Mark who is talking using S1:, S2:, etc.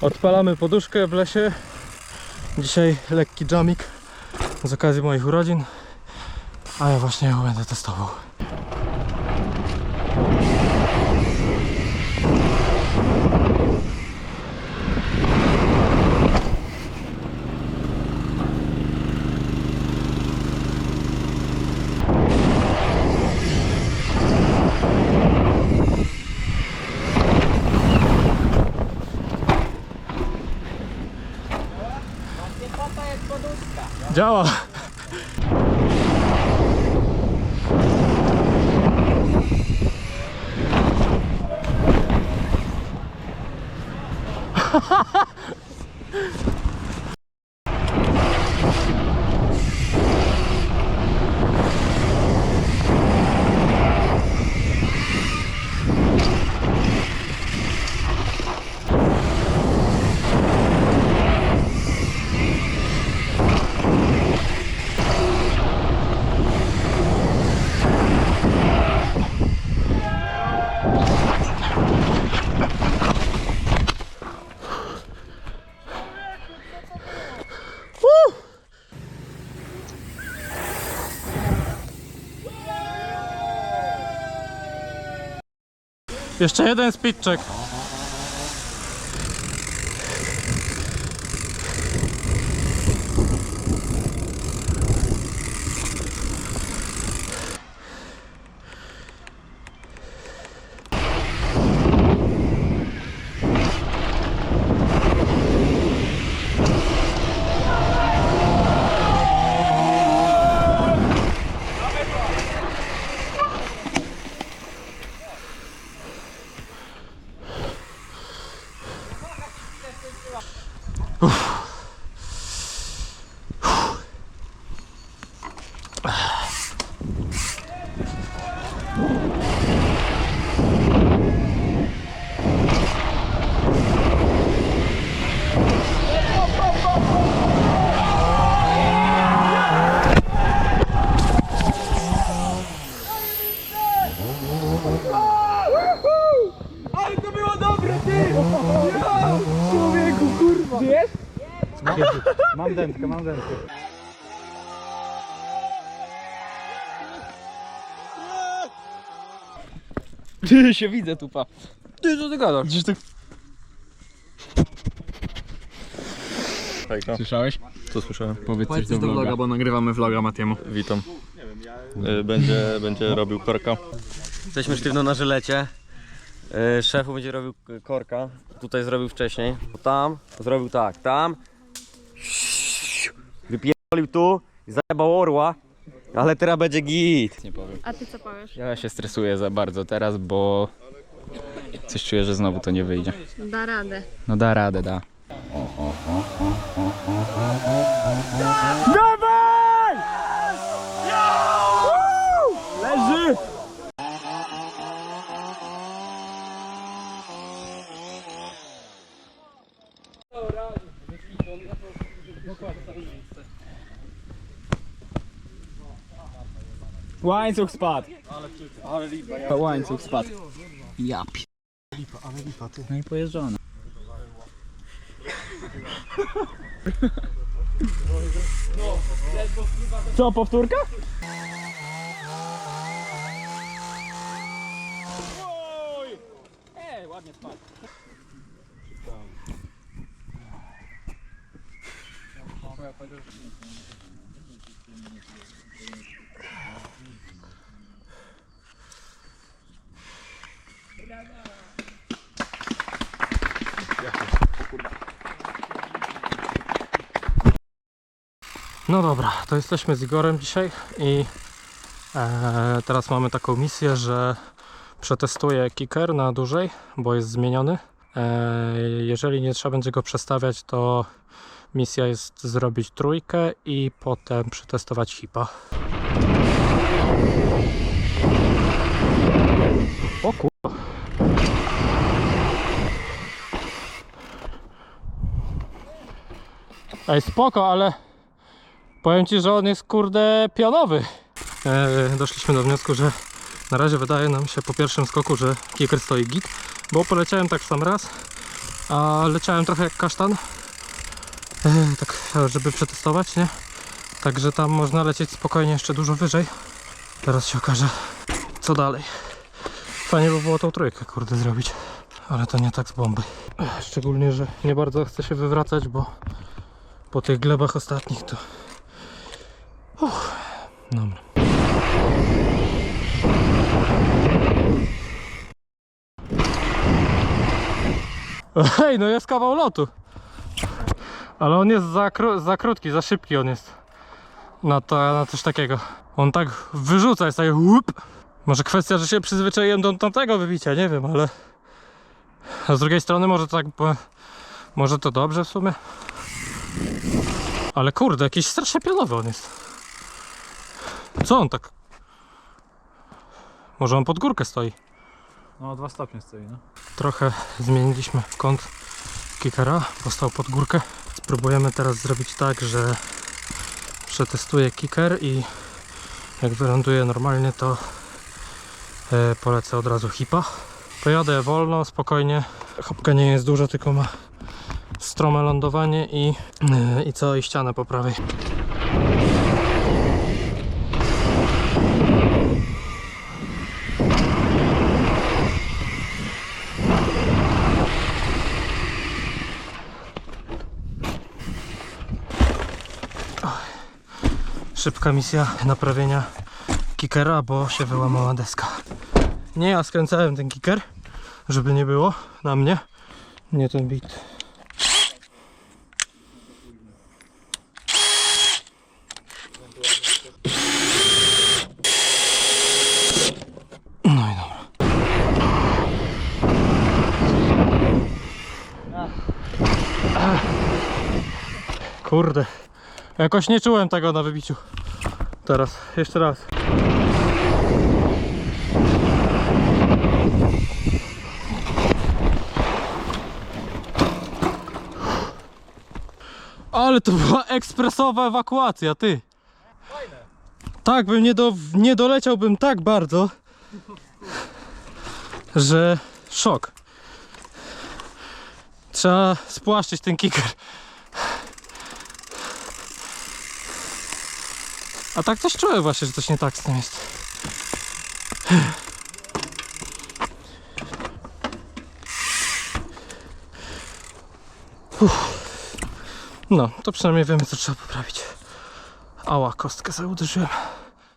S1: Odpalamy poduszkę w lesie. Dzisiaj lekki jamik z okazji moich urodzin. A ja właśnie ją będę testował. Działa! Jeszcze jeden speedcheck.
S2: Ale to było dobre, ty! Ja! Człowieku, kurwa! Wiesz?
S3: Mam dętkę, mam dętkę.
S2: Ty się widzę tupa. Ty co ty gadasz?
S1: Gdzieś tak...
S4: Hejka,
S2: Słyszałeś?
S4: co słyszałem?
S2: Powiedz coś do vloga.
S3: bo nagrywamy vloga Matiemu.
S4: Witam. Y, Będzie, będzie robił korka.
S5: Jesteśmy sztywno na żylecie. Yy, Szefu będzie robił k- korka. Tutaj zrobił wcześniej. Tam zrobił tak. Tam. Wypierdolił tu. i Zajebał orła. Ale teraz będzie git.
S2: Nie powiem.
S6: A ty co powiesz?
S2: Ja się stresuję za bardzo teraz, bo coś czuję, że znowu to nie wyjdzie.
S6: Da radę.
S2: No da radę, da. Łańcuch spadł. Łańcuch spadł. Ja pi... No i pojeżdżone. Co, powtórka?
S1: No dobra, to jesteśmy z Igorem dzisiaj i e, teraz mamy taką misję, że przetestuję kicker na dłużej, bo jest zmieniony. E, jeżeli nie trzeba będzie go przestawiać, to misja jest zrobić trójkę i potem przetestować hipa. O kurwa. Ej, spoko, ale powiem Ci, że on jest kurde pionowy. E, doszliśmy do wniosku, że na razie wydaje nam się po pierwszym skoku, że kicker stoi git, bo poleciałem tak sam raz A leciałem trochę jak kasztan. E, Tak, żeby przetestować, nie? Także tam można lecieć spokojnie jeszcze dużo wyżej. Teraz się okaże, co dalej. Fajnie by było tą trójkę, kurde, zrobić. Ale to nie tak z bomby. Ech, Szczególnie, że nie bardzo chcę się wywracać, bo po tych glebach ostatnich to... Uff, dobra. Hej, no jest kawał lotu. Ale on jest za, za krótki, za szybki on jest. Na, to, na coś takiego. On tak wyrzuca, jest tak łup. Może kwestia, że się przyzwyczaiłem do tamtego wybicia, nie wiem, ale... A z drugiej strony może tak... Może to dobrze w sumie. Ale kurde, jakiś strasznie pionowy on jest. Co on tak... Może on pod górkę stoi.
S3: No, dwa stopnie stoi, no.
S1: Trochę zmieniliśmy kąt kickera, postał pod górkę. Spróbujemy teraz zrobić tak, że przetestuję kicker i jak wyląduję normalnie, to e, polecę od razu hipa. Pojadę wolno, spokojnie. Chopka nie jest duża, tylko ma strome lądowanie i, e, i co? I ścianę po prawej. Szybka misja naprawienia kickera, bo się wyłamała deska. Nie ja skręcałem ten kicker, żeby nie było na mnie. Nie ten bit. No. Kurde. Jakoś nie czułem tego na wybiciu. Teraz, jeszcze raz. Ale to była ekspresowa ewakuacja, ty. Tak, bym nie, do, nie doleciałbym tak bardzo, że szok. Trzeba spłaszczyć ten kicker. A tak coś czułem właśnie, że coś nie tak z tym jest. Uff. No, to przynajmniej wiemy co trzeba poprawić. Ała, kostkę sobie uderzyłem.